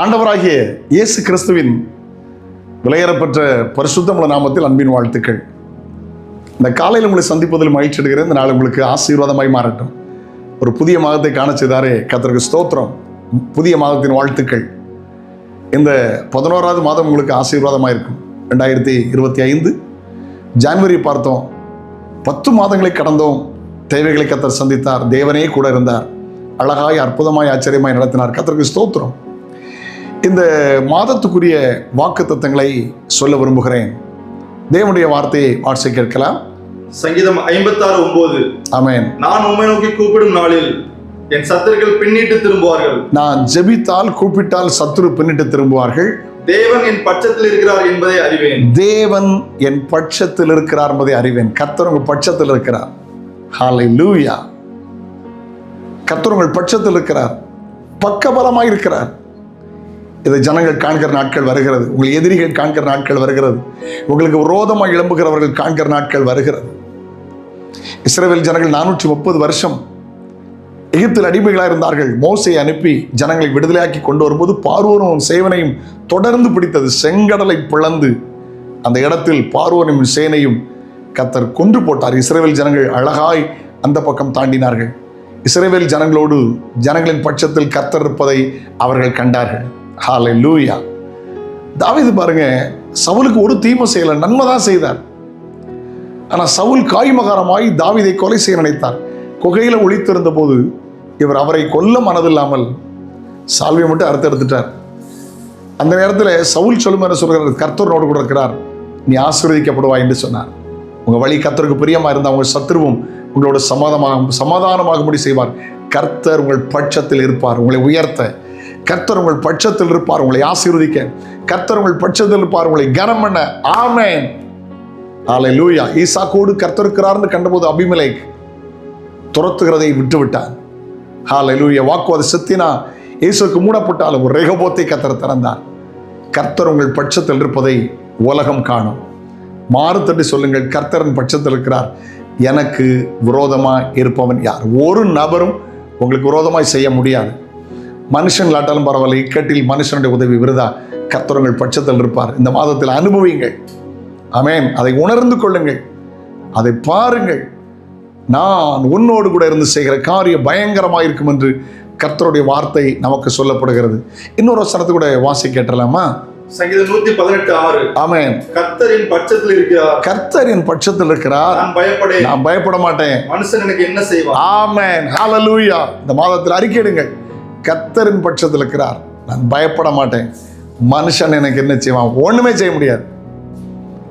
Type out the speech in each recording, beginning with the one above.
ஆண்டவராகிய இயேசு கிறிஸ்துவின் விலையேறப்பெற்ற பரிசுத்தமுள்ள நாமத்தில் அன்பின் வாழ்த்துக்கள். இந்த காலையில் உங்களை சந்திப்பதில் மகிழ்ச்சி எடுக்கிறேன் இந்த நாள் உங்களுக்கு ஆசீர்வாதமாய் மாறட்டும். ஒரு புதிய மாதத்தை காண செய்தாரே கத்தருக்கு ஸ்தோத்திரம். புதிய மாதத்தின் வாழ்த்துக்கள். இந்த பதினோராவது மாதம் உங்களுக்கு ஆசீர்வாதமாக இருக்கும். ரெண்டாயிரத்தி இருபத்தி ஐந்து ஜான்வரி பார்த்தோம். பத்து மாதங்களை கடந்தோம். தேவைகளை கத்தர் சந்தித்தார். தேவனே கூட இருந்தார். அழகாய் அற்புதமாய் ஆச்சரியமாய் நடத்தினார். கத்தருக்கு ஸ்தோத்திரம். இந்த மாதத்துக்குரிய வாக்கு தத்தங்களை சொல்ல விரும்புகிறேன். தேவனுடைய வார்த்தையை வாட்சை கேட்கலாம். சங்கீதம் ஐம்பத்தாறு ஒன்பது. ஆமென். நான் உம்மை நோக்கி கூப்பிடும் நாளில் என் சத்துருக்கள் பின்னிட்டு திரும்புவார்கள். நான் ஜெபித்தால் கூப்பிட்டால் சத்துரு பின்னிட்டு திரும்புவார்கள். தேவன் என் பட்சத்தில் இருக்கிறார் என்பதை அறிவேன். தேவன் என் பட்சத்தில் இருக்கிறார் என்பதை அறிவேன். கர்த்தர் உங்கள் பட்சத்தில் இருக்கிறார். ஹாலை லூயா கர்த்தர் உங்கள் பட்சத்தில் இருக்கிறார். பக்கபலமாய் இருக்கிறார். இதை ஜனங்கள் காண்கிற நாட்கள் வருகிறது. உங்கள் எதிரிகள் காண்கிற நாட்கள் வருகிறது. உங்களுக்கு விரோதமாக எழும்புகிறவர்கள் காண்கிற நாட்கள் வருகிறது. இஸ்ரேல் ஜனங்கள் நானூற்றி முப்பது வருஷம் எகிப்தில் அடிமைகளாக இருந்தார்கள். மோசையை அனுப்பி ஜனங்களை விடுதலையாக்கி கொண்டு வரும்போது பார்வோனும் சேவனையும் தொடர்ந்து பிடித்தது. செங்கடலை பிளந்து அந்த இடத்தில் பார்வோனும் சேனையும் கத்தர் கொன்று போட்டார். இஸ்ரேல் ஜனங்கள் அழகாய் அந்த பக்கம் தாண்டினார்கள். இஸ்ரேல் ஜனங்களோடு ஜனங்களின் பட்சத்தில் கத்தர் இருப்பதை அவர்கள் கண்டார்கள். ஹாலை லூயா தாவீது பாருங்க சவுலுக்கு ஒரு தீமை செய்யலை நன்மை தான் செய்தார். ஆனால் சவுல் காய்மகாரமாய் தாவீதை கொலை செய்ய நினைத்தார். குகையில் ஒழித்திருந்த போது இவர் அவரை கொல்ல மனதில்லாமல் சால்வியை மட்டும் அறுத்து எடுத்துட்டார் அந்த நேரத்தில் சவுல் சொல்லும் என்ன சொல்கிறார் கர்த்தரோடு கூட இருக்கிறார். நீ ஆசீர்வதிக்கப்படுவாய் என்று சொன்னார். உங்கள் வழி கர்த்தருக்கு பிரியமாக இருந்தால் உங்கள் சத்ருவும் உங்களோட சமாதமாக சமாதானமாகும்படி செய்வார். கர்த்தர் உங்கள் பட்சத்தில் இருப்பார். உங்களை உயர்த்த கர்த்தர் உங்கள் பட்சத்தில் இருப்பார் உங்களை ஆசீர்வதிக்க. கர்த்தர் உங்கள் பட்சத்தில் இருப்பார் உங்களை கனம் பண்ண. ஆமேன். ஆலை லூயா ஈசாக்கோடு கர்த்தருக்கிறார்னு கண்டபோது அபிமலை துரத்துகிறதை விட்டுவிட்டான் ஆலை ஹாலை லூயா வாக்குவாத சித்தினா இயேசுக்கு மூடப்பட்டாலும் ஒரு ரெகபோத்தை கத்தர் திறந்தார். கர்த்தர் உங்கள் பட்சத்தில் இருப்பதை உலகம் காணும். மாறுத்தட்டி சொல்லுங்கள் கர்த்தரின் பட்சத்தில் இருக்கிறார். எனக்கு விரோதமாக இருப்பவன் யார்? ஒரு நபரும் உங்களுக்கு விரோதமாய் செய்ய முடியாது. மனுஷன் இல்லாட்டாலும் பரவாயில்ல. இக்கட்டில் மனுஷனுடைய உதவி விருதா? கர்த்தர் உங்கள் பட்சத்தில் இருப்பார். இந்த மாதத்தில் அனுபவிங்கள் ஆமென். அதை உணர்ந்து கொள்ளுங்கள். அதை பாருங்கள். நான் உன்னோடு கூட இருந்து செய்கிற காரியம் பயங்கரமாக இருக்கும் என்று கர்த்தருடைய வார்த்தை நமக்கு சொல்லப்படுகிறது. இன்னொரு வசனத்தை கூட வாசி கேட்டலாமா? சங்கீதம் நூத்தி பதினெட்டு ஆறு. ஆமென். கர்த்தரின் பட்சத்தில் இருக்கிறார். கர்த்தரின் பட்சத்தில் இருக்கிறார். நான் பயப்படேன். நான் பயப்பட மாட்டேன். மனுஷன் எனக்கு என்ன செய்வான்? ஆமென். ஹalleluya இந்த மாதத்தில் அறிக்கையிடுங்கள் கத்தரின் பட்சத்தில் இருக்கிறார். நான் பயப்பட மாட்டேன். மனுஷன் எனக்கு என்ன செய்வான்? ஒன்றுமே செய்ய முடியாது.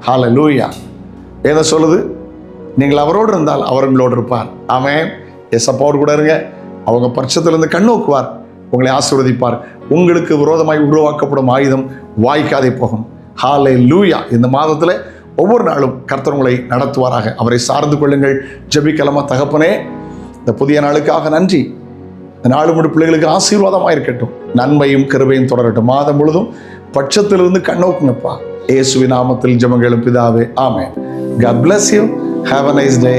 ஹால லூயா எதை சொல்லுது நீங்கள் அவரோடு இருந்தால் அவர் உங்களோடு இருப்பார். ஆமென். எசப்பாவோடு கூட இருங்க. அவங்க பட்சத்திலிருந்து கண்ணோக்குவார் உங்களை ஆசீர்வதிப்பார். உங்களுக்கு விரோதமாய் உருவாக்கப்படும் ஆயுதம் வாய்க்காதே போகும். ஹாலே லூயா இந்த மாதத்தில் ஒவ்வொரு நாளும் கர்த்தர் உங்களை நடத்துவாராக. அவரை சார்ந்து கொள்ளுங்கள். ஜெபிக்கலமா தகப்பனே? இந்த புதிய நாளுக்காக நன்றி. இந்த நாலு மூணு பிள்ளைகளுக்கு ஆசீர்வாதமாக இருக்கட்டும். நன்மையும் கிருபையும் தொடரட்டும். மாதம் முழுதும் பட்சத்திலிருந்து கண்ணோக்குங்கப்பா இயேசுவின் நாமத்தில் ஜெபங்களும் பிதாவே ஆமே God bless you have a nice day